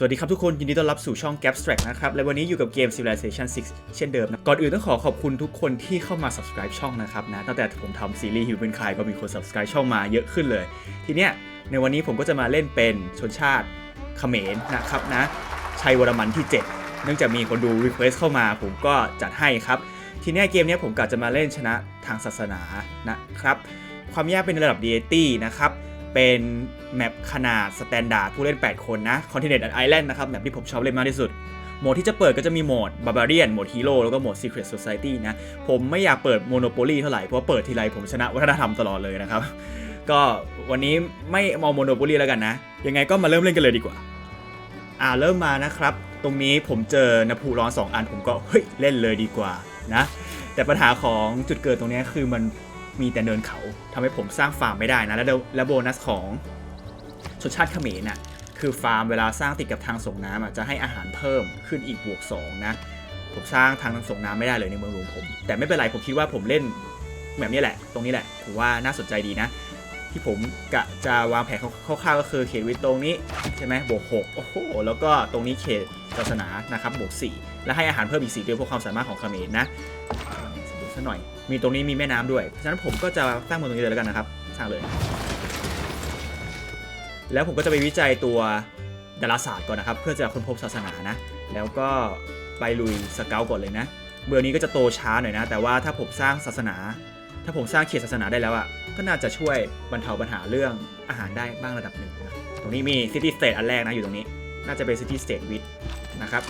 สวัสดีครับทุกคนยินดีต้อนรับสู่ช่อง Gapstrack นะครับ และวันนี้อยู่กับเกม Civilization 6 เช่นเดิมนะก่อนอื่นต้องขอขอบคุณทุกคนที่เข้ามา subscribe ช่องนะครับนะตั้งแต่ผมทำซีรีส์ฮิวเป็นใครก็มีคน subscribe ช่องมาเยอะขึ้นเลย ทีเนี้ยในวันนี้ผมก็จะมาเล่นเป็นชนชาติเขมรนะครับนะชัยวรมันที่ 7 เนื่องจากมีคนดู request เข้ามา ผมก็จัดให้ครับ ทีเนี้ยเกมเนี้ยผมกะจะมาเล่นชนะทางศาสนานะครับความยากเป็นระดับ deity นะครับ เป็นแมปขนาดสแตนดาร์ดผู้เล่น 8 คนนะ Continent and Island นะครับแมปที่ผมชอบเล่นมากที่สุด โหมดที่จะเปิดก็จะมีโหมด Barbarian โหมด Hero แล้วก็โหมด Secret Society นะ ผมไม่อยากเปิด Monopoly เท่าไหร่ เพราะว่าเปิดทีไรผมชนะวัฒนธรรมตลอดเลยนะครับ ก็วันนี้ไม่มอง Monopoly แล้วกันนะ ยังไงก็มาเริ่มเล่นกันเลยดีกว่า อ่าเริ่มมานะครับ ตรงนี้ผมเจอนภูร้อน2อันผมก็เฮ้ยเล่นเลยดีกว่านะ แต่ปัญหาของจุดเกิดตรงนี้คือมัน มีแต่เนินเขาทำให้ผมสร้างฟาร์มไม่ได้นะ แล้วและโบนัสของชนชาติเขมรน่ะคือฟาร์มเวลาสร้างติดกับทางส่งน้ำจะให้อาหารเพิ่มขึ้นอีกบวก2นะผมสร้างทางส่งน้ำไม่ได้เลยในเมืองหลวงผม แต่ไม่เป็นไรผมคิดว่าผมเล่นแบบนี้แหละ ตรงนี้แหละผมว่าน่าสนใจดีนะ ที่ผมกะจะวางแผนคร่าวๆก็คือเขตวิทย์ตรงนี้ใช่ไหมบวก6โอ้โหแล้วก็ตรงนี้เขตศาสนานะครับบวก4และให้อาหารเพิ่มอีก4ด้วยเพราะความสามารถของเขมรนะ ซะหน่อย มีตรงนี้มีแม่น้ำด้วย เพราะฉะนั้นผมก็จะสร้างเมืองตรงนี้เลยแล้วกันนะครับ สร้างเลย แล้วผมก็จะไปวิจัยตัวดาราศาสตร์ก่อนนะครับ เพื่อจะค้นพบศาสนานะ แล้วก็ไปลุยสเกลก่อนเลยนะ เมืองนี้ก็จะโตช้าหน่อยนะ แต่ว่าถ้าผมสร้างศาสนา ถ้าผมสร้างเขตศาสนาได้แล้วอะ่ะ ก็น่าจะช่วยบรรเทาปัญหาเรื่องอาหารได้บ้างระดับหนึ่งนะ ตรงนี้มีซิตี้สเตทอันแรกนะอยู่ตรงนี้ น่าจะเป็นซิตี้สเตทวิดนะครับ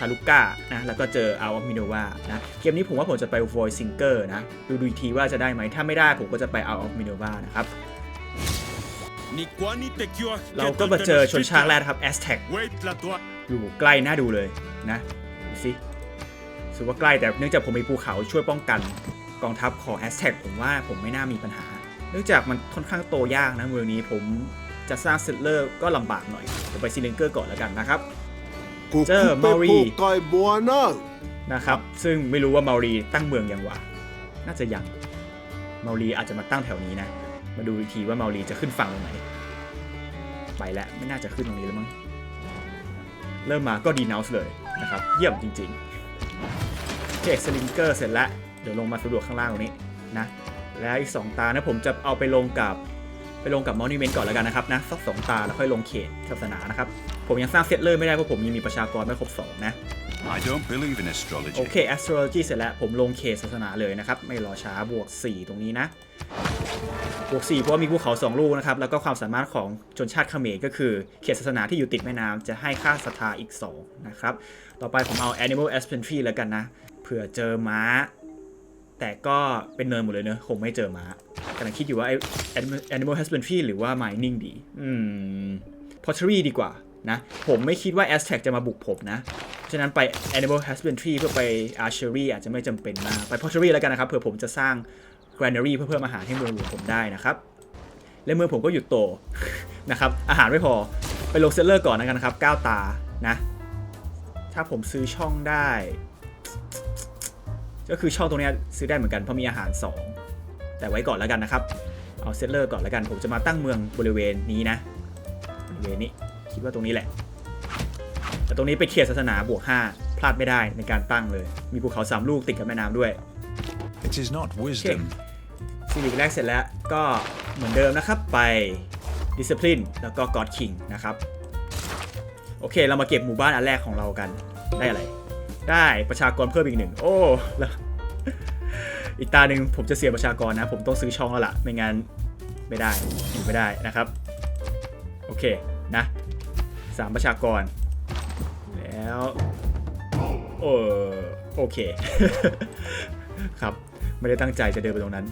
ทารุก้านะแล้วก็เจออา of มิโนวานะเกมนี้ผมว่าผมจะไป Void Singer นะดูดูอีกทีว่าจะได้ไหมถ้าไม่ได้ผมก็จะไป Out of Minova นะครับเราก็มาเจอชนชาติแรกครับ Aztec อยู่ใกล้น่าดูเลยนะดูสิรู้สึกว่าใกล้แต่เนื่องจากผมมีภูเขาช่วยป้องกันกองทัพของ Aztec ผมว่าผมไม่น่ามีปัญหา เนื่องจากมันค่อนข้างโตยากนะเมืองนี้ผมจะสร้างเซตเลอร์ก็ลำบากหน่อยผมไปซิลิงเกอร์ก่อนแล้วกันนะครับ เจอเมารีไก่บัวเนอะนะครับ ซึ่งไม่รู้ว่าเมารีตั้งเมืองยังวะน่าจะยังเมารีอาจจะมาตั้งแถวนี้นะ มาดูอีกทีว่าเมารีจะขึ้นฝั่งตรงไหน ไปแล้วไม่น่าจะขึ้นตรงนี้แล้วมั้ง เริ่มมาก็ดีน o วส์เลยนะครับ เยี่ยมจริงๆเจ็กสลิงเกอร์เสร็จแล้ว เดี๋ยวลงมาสำรวจข้างล่างตรงนี้นะ แล้วอีก 2 ตานะผมจะเอาไปลงกับ ไปลงกับมอนิเมนต์ก่อนแล้วกันนะครับนะสักสองตาแล้วค่อยลงเขตศาสนานะครับ ผมยังสร้างเซตเลอร์ไม่ได้เพราะผมยังมีประชากรไม่ครบสองนะ I don't believe in astrology. โอเค astrology เสร็จแล้วผมลงเขตศาสนาเลยนะครับ ไม่รอช้าบวก 4 ตรงนี้นะ บวก 4 เพราะว่ามีภูเขา 2 ลูกนะครับ แล้วก็ความสามารถของชนชาติเขมรก็คือเขตศาสนาที่อยู่ติดแม่น้ำจะให้ค่าศรัทธาอีก 2 นะครับ ต่อไปผมเอา animal husbandry แล้วกันนะ เผื่อเจอม้า แต่ก็เป็นเนินหมดเลยเนอะคงไม่เจอม้ากำลังคิดอยู่ว่าไอ้ animal- husbandry หรือว่า mining ดี อืม pottery ดีกว่านะ ผมไม่คิดว่า Aztec จะมาบุกผมนะ ฉะนั้นไป Animal Husbandry เพื่อไป Archery อาจจะไม่จำเป็นมาก ไป Pottery แล้วกันนะครับ เผื่อผมจะสร้าง Granary เพื่อเพิ่มอาหารให้เมืองหลวงผมได้นะครับ และเมืองผมก็หยุดโตนะครับ อาหารไม่พอ ไปลงเซลเลอร์ก่อนแล้วกันนะครับ 9 ตา นะ ถ้าผมซื้อช่องได้ ก็คือช่องตรงเนี้ยซื้อได้เหมือนกันเพราะมีอาหาร 2 แต่ไว้ก่อนแล้วกันนะครับ เอาเซลเลอร์ก่อนแล้วกันผมจะมาตั้งเมืองบริเวณนี้นะบริเวณนี้คิดว่าตรงนี้แหละ แต่ตรงนี้เป็นเขตศาสนาบวก 5 พลาดไม่ได้ในการตั้งเลย มีภูเขาสามลูกติดกับแม่น้ำด้วย It is not wisdom. ซีรีส์แรกเสร็จแล้วก็เหมือนเดิมนะครับไป Discipline แล้วก็ God King นะครับ โอเคเรามาเก็บหมู่บ้านอันแรกของเรากันได้อะไร ได้ประชากรเพิ่มอีกหนึ่งโอ้แล้วอีกตาหนึ่งผมจะเสียประชากรนะ ผมต้องซื้อช่องแล้วล่ะ ไม่งั้นไม่ได้อยู่ไม่ได้นะครับ โอเคนะสามประชากร แล้วเออโอเค ครับ ไม่ได้ตั้งใจจะเดินไปตรงนั้น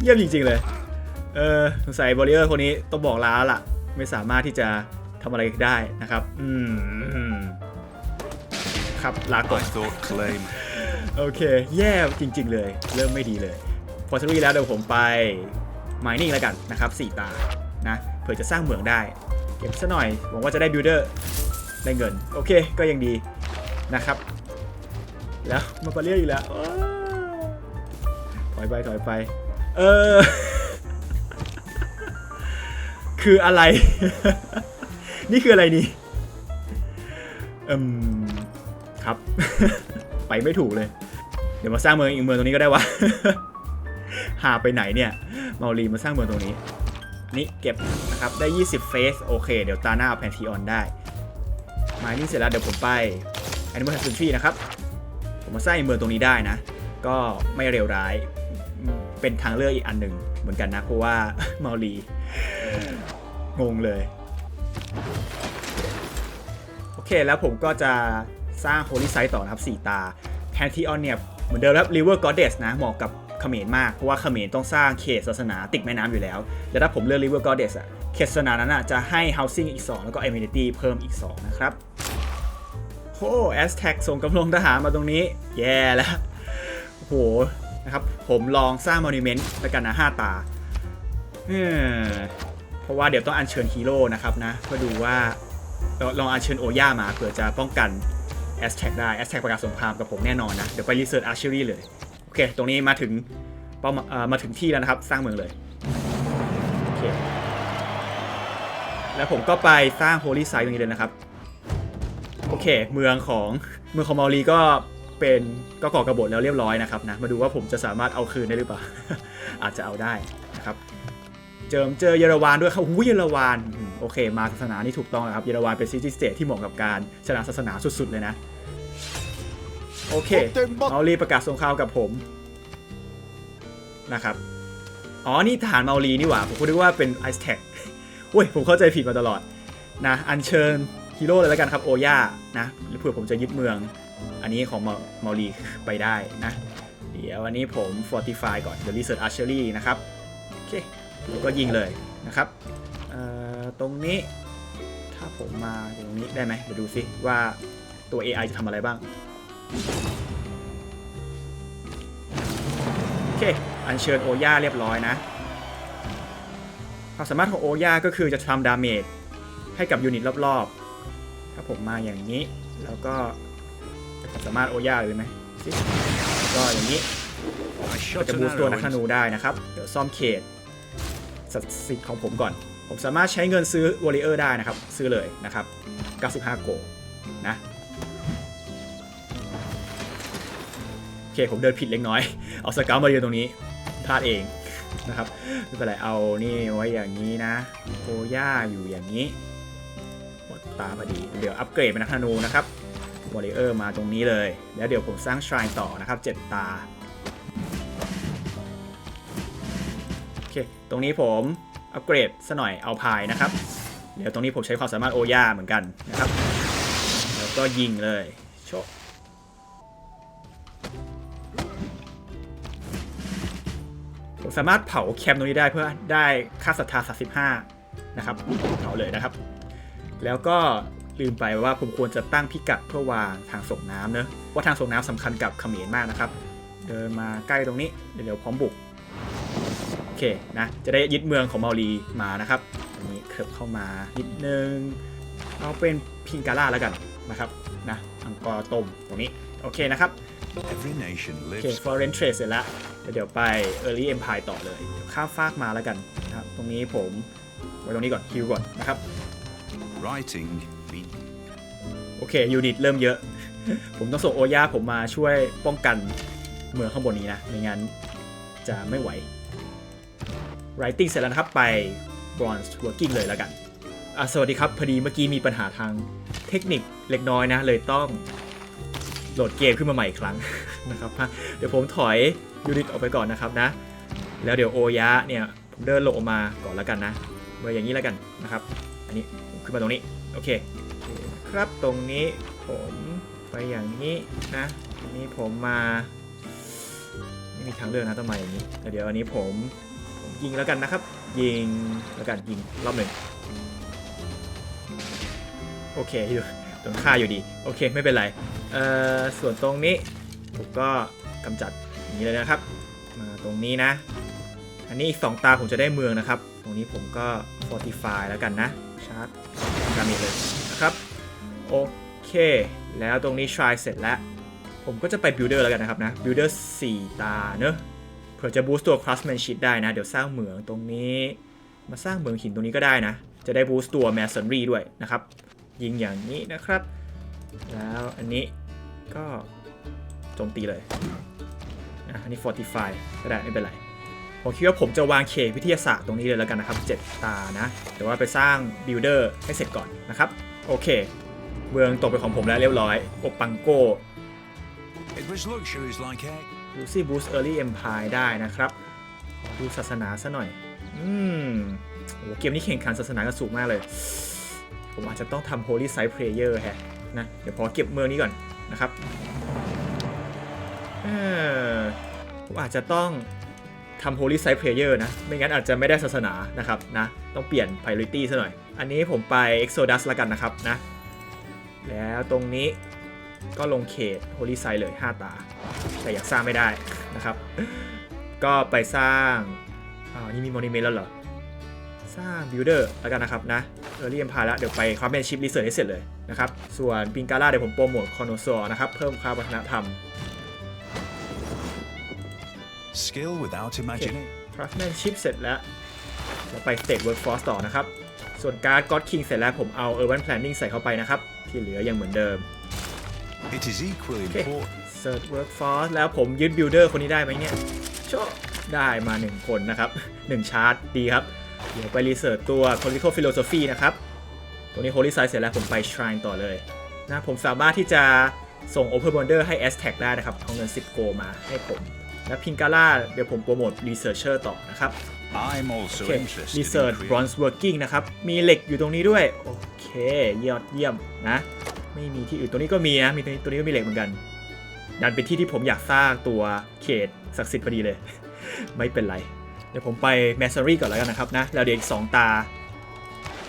เยี่ยมจริง ๆ เลย เออสงสัยบริเออร์คนนี้ต้องบอกลาล่ะ ไม่สามารถที่จะทำอะไรได้นะครับ อืม อืมครับลาก่อน I thought claim. โอเค แย่จริง ๆ เลย เริ่มไม่ดีเลยพอชรีแล้วเดี๋ยวผมไป mining แล้วกันนะครับ4ตานะเผื่อจะสร้างเหมืองได้ เก็บซะหน่อย หวังว่าจะได้ builder ได้เงิน โอเคก็ยังดีนะครับ แล้วมาปาเรียอีกแล้วอ้าวถอยไปถอยไป เออ คืออะไร นี่คืออะไรนี่อืม ครับ ไปไม่ถูกเลย เดี๋ยวมาสร้างเมืองอีกเมืองตรงนี้ก็ได้วะ หาไปไหนเนี่ยเมารีมาสร้างเมืองตรงนี้อันนี้เก็บนะครับได้ 20 เฟสโอเค เดี๋ยวตาหน้าเอาแพนทีออนได้ มานี่เสร็จแล้วเดี๋ยวผมไป Animal Sanctuary นะครับ ผมมาสร้างเมืองตรงนี้ได้นะ ก็ไม่เร็วร้ายเป็นทางเลือกอีกอันหนึ่งเหมือนกันนะ เพราะว่าเมารีงงเลย โอเคแล้วผมก็จะ สร้าง Holy Site ต่อนะครับ 4 ตา Pantheon เนี่ย เหมือนเดิมแล้ว River Goddess นะเหมาะกับเขมรมาก เพราะว่าเขมรต้องสร้างเขตศาสนาติดแม่น้ำอยู่แล้ว แล้วถ้าผมเลือก River Goddess อะเขตศาสนานั้นอะจะให้ Housing อีก 2 แล้วก็ Amenity เพิ่มอีก 2 นะครับโอ้แอสแท็กส่งกำลังทหารมาตรงนี้ แย่แล้วโอ้โหนะครับผมลองสร้าง Monument ไปกันนะ 5 ตาเออเพราะว่าเดี๋ยวต้องอัญเชิญฮีโร่นะครับนะเพื่อดูว่าลองลองอัญเชิญโอย่ามาเผื่อจะป้องกัน แอสแท็กได้แอสแท็กประกาศสงครามกับผมแน่นอนนะ เดี๋ยวไปรีเสิร์ชอาร์เชอรี่เลย โอเค ตรงนี้มาถึงเป้ามามาถึงที่แล้วนะครับ สร้างเมืองเลย โอเค แล้วผมก็ไปสร้างโฮลี่ไซต์ตรงนี้เลยนะครับ โอเค เมืองของเมืองของมารีก็เป็นก็ก่อกระบฏแล้วเรียบร้อยนะครับนะ มาดูว่าผมจะสามารถเอาคืนได้หรือเปล่า อาจจะเอาได้นะครับ เจอเจอเยอรวานด้วยครับหูเยอรวานโอเค มาศาสนานี่ถูกต้องแล้วครับ เยอรวานเป็นซิตี้สเตทที่เหมาะกับการชนะศาสนาสุดๆเลยนะ โอเคเอารีประกาศสงครามกับผมนะครับ อ๋อ นี่ทหารเมารีนี่หว่า ผมก็นึกว่าเป็นไอซ์แท็กเว้ย ผมเข้าใจผิดมาตลอดนะอัญเชิญฮีโร่เลยแล้วกันครับโอย่านะเผื่อผมจะยึดเมือง อันนี้ของเมาเมารีไปได้นะ เดี๋ยววันนี้ผม fortify ก่อน The Research Archery นะครับ โอเคผมก็ยิงเลยนะครับเอ่อตรงนี้ถ้าผมมาตรงนี้ได้ไหมเดี๋ยวดูซิว่าตัว AI จะทำอะไรบ้าง โอเค อัญเชิญโอย่าเรียบร้อยนะ ความสามารถของโอย่าก็คือจะทำดาเมจให้กับยูนิตรอบๆ ถ้าผมมาอย่างนี้ แล้วก็ความสามารถโอย่าเลยไหมซิก็อย่างนี้ I ก็ shot จะ an บูสต์ตัว arrow นักธ into นูได้นะครับ เดี๋ยวซ่อมเขตศักดิ์สิทธิ์ของผมก่อน ผมสามารถใช้เงินซื้อวอลเลเยอร์ได้นะครับ ซื้อเลยนะครับ 95 โกลนะ เคผมเดินผิดเล็กน้อย เอาสเกลมาเยืนตรงนี้พลาดเองนะครับไม่เป็นไรเอานี่ไว้อย่างนี้นะโอย่าอยู่อย่างนี้หมดตาพอดี เดี๋ยวอัปเกรดเป็นนักธนูนะครับวอลเลเยอร์มาตรงนี้เลย แล้วเดี๋ยวผมสร้างชร n e ต่อนะครับ 7 ตาโอเคตรงนี้ผมอัปเกรดซะหน่อยเอาพายนะครับ เดี๋ยวตรงนี้ผมใช้ความสามารถโอย่าเหมือนกันนะครับ แล้วก็ยิงเลยโชะ สามารถเผาแคมป์ตรงนี้ได้เพื่อได้ค่าศรัทธา35นะครับเผาเลยนะครับ แล้วก็ลืมไปว่าผมควรจะตั้งพิกัดเพื่อวางทางส่งน้ำเนอะว่าทางส่งน้ำสำคัญกับเขมรมากนะครับ เดินมาใกล้ตรงนี้เดี๋ยวพร้อมบุกโอเคนะจะได้ยึดเมืองของเมารีมานะครับตรงนี้เคลิบเข้ามานิดนึงเอาเป็นพิงกาล่าแล้วกันนะครับนะอังกอร์ตมตรงนี้โอเคนะครับ โอเค lives. foreign trade เสร็จแล้วแล้วเดี๋ยวไป early empire ต่อเลยเดี๋ยวข้ามฟากมาแล้วกันนะครับ ตรงนี้ผมไว้ตรงนี้ก่อนฮิวก่อนนะครับ Writing. Me. โอเคยูนิตเริ่มเยอะ ผมต้องส่งโอย่าผมมาช่วยป้องกันเมืองข้างบนนี้นะ ไม่งั้นจะไม่ไหว Writing เสร็จแล้วนะครับ ไป Bronze Working เลยแล้วกันอะสวัสดีครับ พอดีเมื่อกี้มีปัญหาทางเทคนิคเล็กน้อยนะ เลยต้อง โหลดเกมขึ้นมาใหม่อีกครั้งนะครับเดี๋ยวผมถอยยูนิตออกไปก่อนนะครับนะ แล้วเดี๋ยวโอยะเนี่ยผมเดินลงออกมาก่อนแล้วกันนะไว้อย่างนี้แล้วกันนะครับ อันนี้ขึ้นมาตรงนี้โอเคโอเคครับตรงนี้ผมไปอย่างนี้นะอันนี้ผมมาไม่มีทางเลือกนะต้องมาอย่างนี้แต่เดี๋ยวอันนี้ผมผมยิงแล้วกันนะครับ ยิงแล้วกันยิงรอบหนึ่งโอเคอยู่ ตรงค่าอยู่ดี โอเค ไม่เป็นไร เอ่อ ส่วนตรงนี้ผมก็กำจัดอย่างนี้เลยนะครับ มาตรงนี้นะ อันนี้อีกสองตาผมจะได้เมืองนะครับ ตรงนี้ผมก็ fortify แล้วกันนะ ชาร์จดาเมจเลยนะครับ โอเค แล้วตรงนี้ try เสร็จแล้ว ผมก็จะไป builder แล้วกันนะครับนะ builder 4 ตาเนอะเผื่อจะ boost ตัว craftsmanship ได้นะ เดี๋ยวสร้างเหมืองตรงนี้ มาสร้างเหมืองหินตรงนี้ก็ได้นะ จะได้บูสต์ตัว Masonry ด้วยนะครับ ยิงอย่างนี้นะครับ แล้วอันนี้ก็โจมตีเลยอะอันนี้ Fortify ก็ได้ไม่เป็นไรผมคิดว่าผมจะวางเขตวิทยาศาสตร์ตรงนี้เลยแล้วกันนะครับ 7 ตานะ แต่ว่าไปสร้างบิลดเออร์ให้เสร็จก่อนนะครับ โอเค เมืองตกเป็นของผมแล้วเรียบร้อยโอปังโก It was luxuries like egg. ลูซี่บูสเออร์ลี่เอ็มพายได้นะครับ ดูศาสนาซะหน่อย อืมโอ้เกมนี้แข่งขันศาสนากันสูงมากเลย ผมอาจจะต้องทำ Holy Site Prayer แฮะนะเดี๋ยวพอเก็บเมืองนี้ก่อนนะครับผมอาจจะต้องทำ Holy Site Prayer นะ ไม่งั้นอาจจะไม่ได้ศาสนานะครับนะต้องเปลี่ยน Priority ซะหน่อย อันนี้ผมไป Exodus ล้วกันนะครับนะ แล้วตรงนี้ก็ลงเขต Holy Site เลย 5 ตา แต่อยากสร้างไม่ได้นะครับ ก็ไปสร้างอ่านี่มี Monument แล้วเหรอ สร้าง Builder แล้วกันนะครับนะ Early Empire แล้ว เดี๋ยวไป Craftsmanship Research ให้เสร็จเลยนะครับ ส่วนปิงกา a าเดี๋ยวผมโปรโมท c o n o s o r นะครับ เพิ่มค่าวัฒนธรรม Skill without imagining. Craftsmanship เสร็จแล้วเดี๋ยวไป State Workforce ต่อนะครับ ส่วนการ์ด God King เสร็จแล้วผมเอา Urban Planning ใส่เข้าไปนะครับ ที่เหลือยังเหมือนเดิม It is equally Okay. important. Search Workforce แล้วผมยึด Builder คนนี้ได้ไหมเนี่ยโชได้มา 1 คนนะครับ 1 ชาร์ตดีครับ เดี๋ยวไปรีเสิร์ชตัว Political Philosophy นะครับตัวนี้ Holy Site เสร็จแล้วผมไป Shrine ต่อเลยนะผมสามารถที่จะส่ง Open Wonder ให้ Aztec ได้นะครับ เอาเงิน 10 โกมาให้ผม และพิงกา a าเดี๋ยวผมโปรโมท Researcher ต่อนะครับ I'm also โอเค interested Research in creating Bronze Working นะครับ มีเหล็กอยู่ตรงนี้ด้วย โอเค ยอดเยี่ยมนะ ไม่มีที่อื่นตัวนี้ก็มีนะ มีตัวนี้ตัวนี้ก็มีเหล็กเหมือนกัน ดันเป็นที่ที่ผมอยากสร้างตัวเขตศักดิ์สิทธิ์พอดีเลย ไม่เป็นไร เดี๋ยวผมไป m a s o r y ก่อนแล้วกันนะครับนะแล้วเดี๋ยวอีก2ตา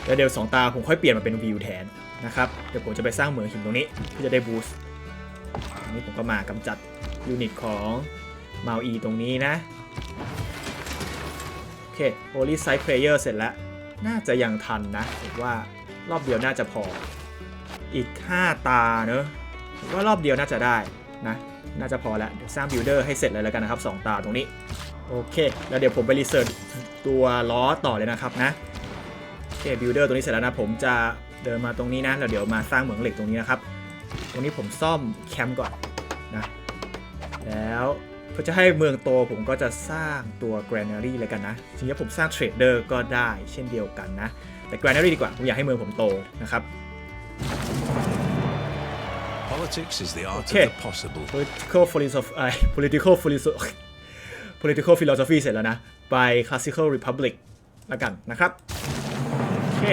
แล้วเดี๋ยว2ตาผมค่อยเปลี่ยนมาเป็นวิวแทนนะครับ เดี๋ยวผมจะไปสร้างเหมืองหินตรงนี้ที่จะได้บูสต์อันนี้ผมก็มากำจัดยูนิตของมาอีตรงนี้นะ โอเค Holy Site Prayer เสร็จแล้ว น่าจะยังทันนะผมว่ารอบเดียวน่าจะพอ อีก 5 ตาเนอะผมว่ารอบเดียวน่าจะได้นะ น่าจะพอแล้ว เดี๋ยวสร้างบิลดเออร์ให้เสร็จเลยแล้วกันนะครับ 2 ตาตรงนี้ โอเค แล้วเดี๋ยวผมไปรีเสิร์ชตัวล้อต่อเลยนะครับนะ โอเคบิลดเออร์ตัวนี้เสร็จแล้วนะ ผมจะเดินมาตรงนี้นะแล้วเดี๋ยวมาสร้างเหมืองเหล็กตรงนี้นะครับ ตรงนี้ผมซ่อมแคมป์ก่อนนะ แล้วเพื่อจะให้เมืองโตผมก็จะสร้างตัว granary เลยกันนะจริงๆผมสร้างเทรดเดอร์ก็ได้เช่นเดียวกันนะ แต่ granary ดีกว่า ผมอยากให้เมืองผมโตนะครับ Politics is the art Okay. of the possible. political philosophy เอ่อ political philosophy political philosophy เสร็จแล้วนะไป classical republic ล้วกันนะครับ โอเค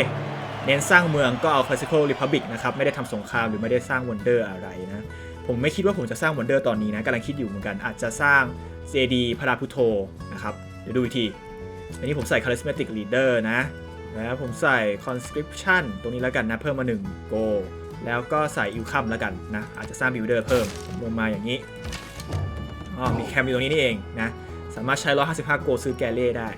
เน้นสร้างเมืองก็เอา classical republic นะครับ ไม่ได้ทำสงครามหรือไม่ได้สร้าง wonder อะไรนะ ผมไม่คิดว่าผมจะสร้าง wonder ตอนนี้นะกำลังคิดอยู่เหมือนกัน อาจจะสร้าง JD พระราพุโทนะครับ เดี๋ยวดูอีกที อันนี้ผมใส่ charismatic leader นะ แล้วผมใส่ conscription ตรงนี้แล้วกันนะ เพิ่มมา 1 go แล้วก็ใส่ income แล้วกันนะ อาจจะสร้าง builder เพิ่มลงมาอย่างนี้ อ๋อ มีแคมป์อยู่ตรงนี้นี่เองนะ สามารถใช้ 155 โกซื้อแกเล่ได้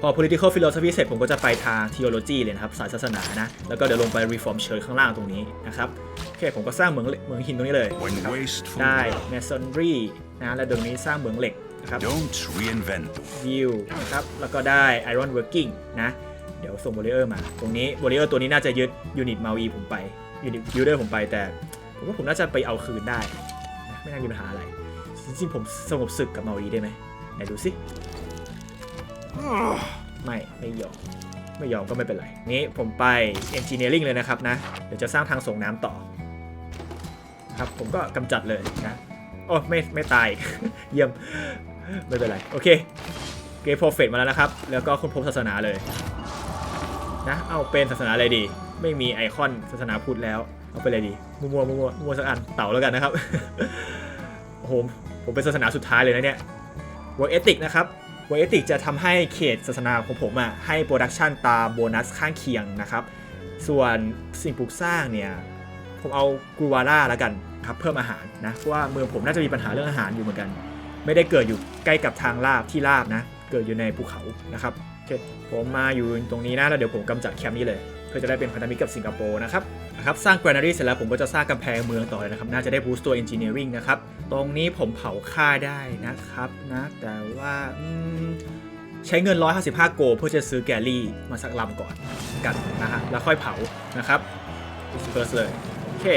พอ political philosophy เสร็จผมก็จะไปทาง theology เลยนะครับ สายศาสนานะ แล้วก็เดี๋ยวลงไป reform church ข้างล่างตรงนี้นะครับ โอเค ผมก็สร้างเหมืองเหล็กเหมืองหินตรงนี้เลย When นะครับ wasteful, ได้ masonry นะ แล้วตรงนี้สร้างเหมืองเหล็กนะครับ don't reinvent the view นะครับ แล้วก็ได้ iron working นะ เดี๋ยวส่ง warrior มา ตรงนี้ warrior ตัวนี้น่าจะยึดยูนิตมาวีผมไปยูนิต builder ผมไปแต่ผมว่าผมน่าจะไปเอาคืนได้นะไม่น่ามีปัญหาอะไร จริงๆผมสงบศึกกับมาวีได้ไหม ไหนดูสิไม่ไม่ยอมไม่ยอมก็ไม่เป็นไร นี้ผมไป engineering เลยนะครับนะ เดี๋ยวจะสร้างทางส่งน้ำต่อ ครับผมก็กำจัดเลยนะ โอ้ไม่ไม่ตาย เยี่ยม ไม่เป็นไร โอเค เกร p โ o รเฟตมาแล้วนะครับ แล้วก็คุณพบศาสนาเลย นะ เอาเป็นศาสนาอะไรดี ไม่มีไอคอนศาสนาพุทธแล้ว เอาไปเลยดี มัวมัวมัวมัวสักอันเต่าแล้วกันนะครับ โอ้โหผมเป็นศาสนาสุดท้ายเลยนะเนี่ย work ethic นะครับ work ethic จะทำให้เขตศาสนาของผมอะให้โปรดักชันตามโบนัสข้างเคียงนะครับ ส่วนสิ่งปลูกสร้างเนี่ย ผมเอากรูวาร่าแล้วกันครับเพิ่มอาหารนะ เพราะว่าเมืองผมน่าจะมีปัญหาเรื่องอาหารอยู่เหมือนกัน ไม่ได้เกิดอยู่ใกล้กับทางลาบที่ลาบนะ เกิดอยู่ในภูเขานะครับโอเคผมมาอยู่ตรงนี้นะแล้วเดี๋ยวผมกำจัดแคมป์นี้เลย เพื่อจะได้เป็นพันธมิตรกับสิงคโปร์นะครับนะครับสร้าง granary เสร็จแล้วผมก็จะสร้างกำแพงเมืองต่อเลยนะครับ น่าจะได้ boost ตัว engineering นะครับ ตรงนี้ผมเผาค่าได้นะครับนะแต่ว่าใช้เงิน 155 โก เพื่อจะซื้อแกลลี่มาสักลำก่อนกันนะฮะแล้วค่อยเผานะครับเฟิร์สเลยโอเค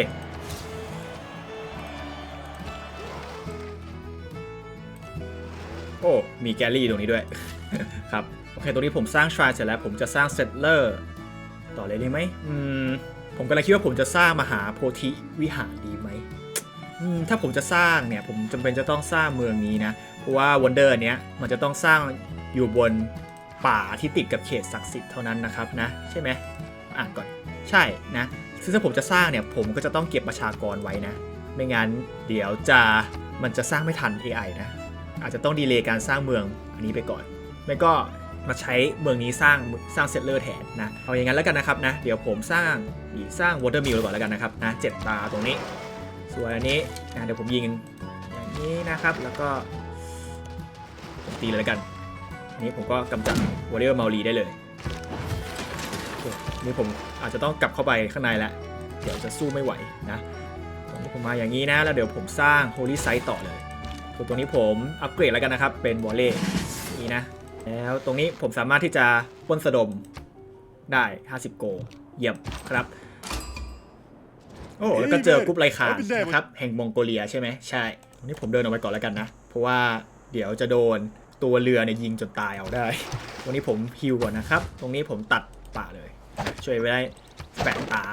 โอ้มีแกลลี่ตรงนี้ด้วยครับโอเคตรงนี้ผมสร้างชรายเสร็จแล้วผมจะสร้างเซตเลอร์ ต่อเลยได้ไหมอืมผมกำลังคิดว่าผมจะสร้างมหาโพธิวิหารดีไหมอืมถ้าผมจะสร้างเนี่ยผมจำเป็นจะต้องสร้างเมืองนี้นะเพราะว่าวันเดอร์เนี้ยมันจะต้องสร้างอยู่บนป่าที่ติดกับเขตศักดิ์สิทธิ์เท่านั้นนะครับนะใช่ไหมอ่านก่อนใช่นะซึ่งถ้าผมจะสร้างเนี่ยผมก็จะต้องเก็บประชากรไว้นะ ไม่งั้นเดี๋ยวจะมันจะสร้างไม่ทัน AI นะอาจจะต้องดีเลย์การสร้างเมืองอันนี้ไปก่อน ไม่ก็ มาใช้เมืองนี้สร้างสร้างเซตเลอร์แทนนะเอาอย่างนั้นแล้วกันนะครับนะเดี๋ยวผมสร้างอีสร้างวอเตอร์มิลก่อนแล้วกันนะครับนะเจ็ดตาตรงนี้ ส่วนอันนี้นะเดี๋ยวผมยิงอย่างนี้นะครับแล้วก็ตีเลยแล้วกันอันนี้ผมก็กำจัดวอเตอร์มารีได้เลยนี่ผมอาจจะต้องกลับเข้าไปข้างในแล้วเดี๋ยวจะสู้ไม่ไหวนะตรงนี้ผมมาอย่างนี้นะ แล้วเดี๋ยวผมสร้าง Holy Site ต่อเลยส่วนตรงนี้ผมอัปเกรดแล้วกันนะครับ เป็นวอลเล่นี่นะ แล้วตรงนี้ผมสามารถที่จะปล้นสะดมได้ 50 โก เยี่ยมครับ โอ้แล้วก็เจอกรุ๊ปไลคานนะครับ แห่งมองโกเลียใช่ไหมใช่ ตรงนี้ผมเดินออกไปก่อนแล้วกันนะ เพราะว่าเดี๋ยวจะโดนตัวเรือเนี่ยยิงจนตายเอาได้ ตรงนี้ผมฮิวก่อนนะครับ ตรงนี้ผมตัดป่าเลย ช่วยไว้ได้แปดตา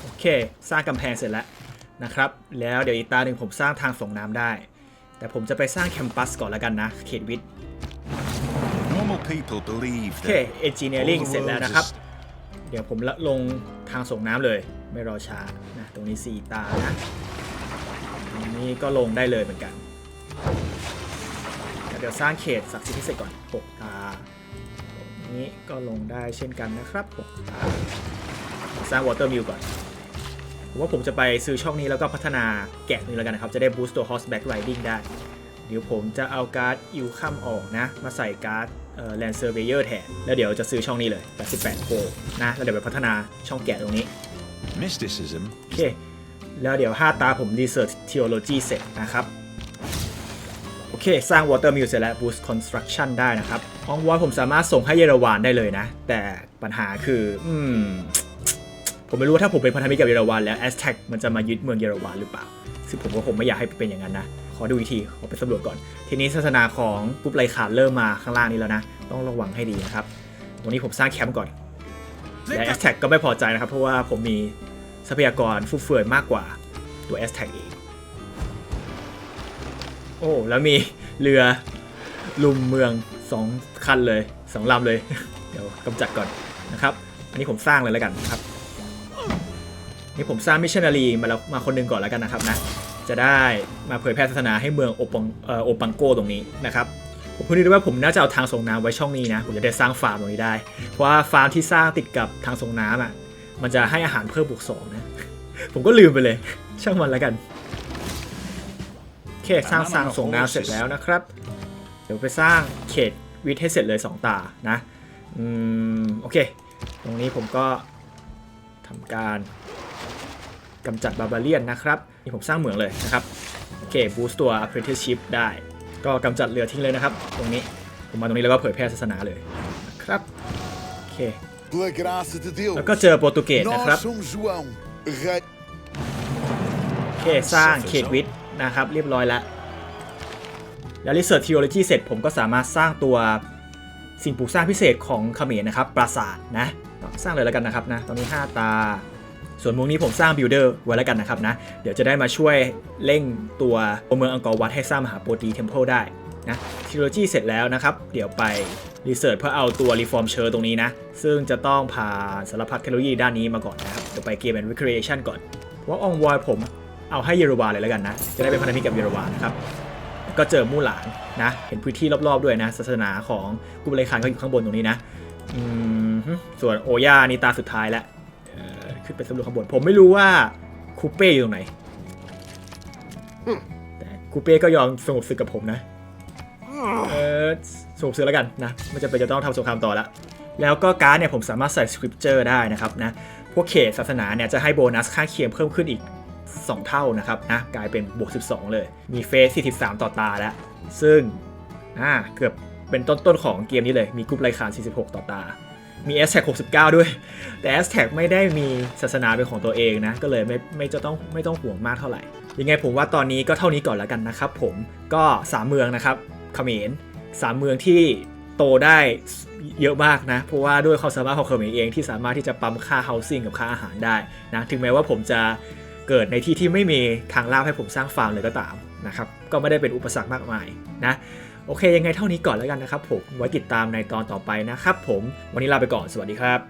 โอเค สร้างกำแพงเสร็จแล้วนะครับ แล้วเดี๋ยวอีกตาหนึ่งผมสร้างทางส่งน้ำได้ แต่ผมจะไปสร้างแคมปัสก่อนแล้วกันนะ เขตวิทย์ Normal people believe โอเค that เอนจิเนียริง all the เสร็จแล้ว world นะครับ is เดี๋ยวผมละลงทางส่งน้ำเลย ไม่รอช้านะตรงนี้ 4 ตานะตรงนี้ก็ลงได้เลยเหมือนกัน เดี๋ยวสร้างเขตศักดิ์สิทธิ์พิเศษก่อน 6 ตาตรงนี้ก็ลงได้เช่นกันนะครับ 6 ตา สร้างวอเตอร์มิลก่อน ผมว่าผมจะไปซื้อช่องนี้แล้วก็พัฒนาแกะนี้แล้วกันนะครับ จะได้บูสต์ตัว horseback riding ได้ เดี๋ยวผมจะเอาการ์ดอิวคัมออกนะ มาใส่การ์ดเอ่อ land surveyor แทน แล้วเดี๋ยวจะซื้อช่องนี้เลย88โกนะ แล้วเดี๋ยวไปพัฒนาช่องแกะตรงนี้ mysticism โอเค แล้วเดี๋ยว 5 ตาผม research theology เสร็จนะครับ โอเค สร้าง water mill เสร็จแล้ว boost construction ได้นะครับอองวอยผมสามารถส่งให้เยอรวานได้เลยนะ แต่ปัญหาคือ อืม ผมไม่รู้ว่าถ้าผมเป็นพันธมิตรกับเยอรวานแล้ว a z t e c มันจะมายึดเมืองเยอรวานหรือเปล่า ซึ่งผมก็คงไม่อยากให้เป็นอย่างนั้นนะ ขอดูอีกที ขอไปสำรวจก่อน ทีนี้ศาสนาของกรุ๊ปไลคาเริ่มมาข้างล่างนี้แล้วนะ ต้องระวังให้ดีนะครับวันนี้ผมสร้างแคมป์ก่อน และ a z t e c ก็ไม่พอใจนะครับ เพราะว่าผมมีทรัพยากรฟุ่มเฟือยมากกว่าตัว a z t e c เอง โอ้ แล้วมีเรือลุมเมือง 2 คันเลย 2ลำเลย เดี๋ยวกำจัดก่อนนะครับ อันนี้ผมสร้างเลยแล้วกันนะครับ นี่ผมสร้างมิชชันนารีมาแล้วมาคนหนึงก่อนแล้วกันนะครับนะจะได้มาเผยแพร่ศาสนาให้เมืองโอปังเอ่อโอปังโกตรงนี้นะครับผมพูดได้ว่าผมน่าจะเอาทางส่งน้ำไว้ช่องนี้นะผมจะได้สร้างฟาร์มตรงนี้ได้ เพราะว่าฟาร์มที่สร้างติดกับทางส่งน้ำอะมันจะให้อาหารเพิ่มบวกสองนะผมก็ลืมไปเลย ช่างมันแล้วกันโอเคสร้างทางส่งน้ำเสร็จแล้วนะครับ เดี๋ยวไปสร้างเขตวิทย์ให้เสร็จเลย 2 ตานะอืมโอเค ตรงนี้ผมก็ทำการ กำจัดบาบาเลียนนะครับนี่ผมสร้างเหมืองเลยนะครับโอเคบูสต์ตัว apprenticeship ได้ ก็กำจัดเรือทิ้งเลยนะครับ ตรงนี้ผมมาตรงนี้แล้วก็เผยแพร่ศาสนาเลยนะครับโอเค Pela graça de Deus, แล้วก็เจอโปรตุเกสนะครับ nós somos João, rei. โอเคสร้างเขตวิทย์นะครับเรียบร้อยแล้วแล้ว Research Theology เสร็จผมก็สามารถสร้างตัวสิ่งปลูกสร้างพิเศษของเขมรนะครับ ปราสาทนะ สร้างเลยแล้วกันนะครับนะ ตอนนี้ 5 ตา ส่วนมุมนี้ผมสร้าง Builder ไว้แล้วกันนะครับนะ เดี๋ยวจะได้มาช่วยเร่งตัวเมืองอังกอร์วัดให้สร้างมหาโปรตีเทมเพลได้นะ Theology เสร็จแล้วนะครับ เดี๋ยวไป Research เพื่อเอาตัว Reform Church ตรงนี้นะ ซึ่งจะต้องผ่านสารพัดเทคโนโลยีด้านนี้มาก่อนนะครับ เดี๋ยวไปเกม and Recreation ก่อนว่าองวอยผมเอาให้เยอรวาเลยแล้วกันนะ จะได้เป็นพันธมิตรกับเยอรวานะครับ ก็เจอมู่หลานนะ เห็นพื้นที่รอบๆด้วยนะ ศาสนาของกุบเลคานก็อยู่ข้างบนตรงนี้นะส่วนโอย่านี่ตาสุดท้ายแล้ว ขึ้นไปสำรวจข้างบน ผมไม่รู้ว่าคูเป้อยู่ตรงไหน แต่คูเป้ก็ยอมสงบศึกกับผมนะ เออสงบศึกแล้วกันนะไม่จำเป็นจะต้องทำสงครามต่อละแล้วก็การ์ดเนี่ยผมสามารถใส่สคริปเจอร์ได้นะครับนะ พวกเขตศาสนาเนี่ยจะให้โบนัสข้างเคียงเพิ่มขึ้นอีก 2 เท่านะครับนะกลายเป็นบวก 12 เลย มีเฟส 43 ต่อตาแล้ว ซึ่งอ่าเกือบเป็นต้นๆของเกมนี้เลย มีกรุ๊ปไรคาน46 ต่อตา มี s t a g 69 ด้วย แต่ s t a g ไม่ได้มีศาสนาเป็นของตัวเองนะ ก็เลยไม่ไม่จะต้องไม่ต้องห่วงมากเท่าไหร่ ยังไงผมว่าตอนนี้ก็เท่านี้ก่อนแล้วกันนะครับผมก็ 3 เมืองนะครับเขมรสามเมืองที่โตได้เยอะมากนะ เพราะว่าด้วยความสามารถของเขมรเองที่สามารถที่จะปั๊มค่า housing กับค่าอาหารได้นะถึงแม้ว่าผมจะเกิดในที่ที่ไม่มีทางลาบให้ผมสร้างฟาร์มเลยก็ตามนะครับก็ไม่ได้เป็นอุปสรรคมากมายนะ โอเค ยังไงเท่านี้ก่อนแล้วกันนะครับผมไว้ติดตามในตอนต่อไปนะครับผมวันนี้ลาไปก่อนสวัสดีครับ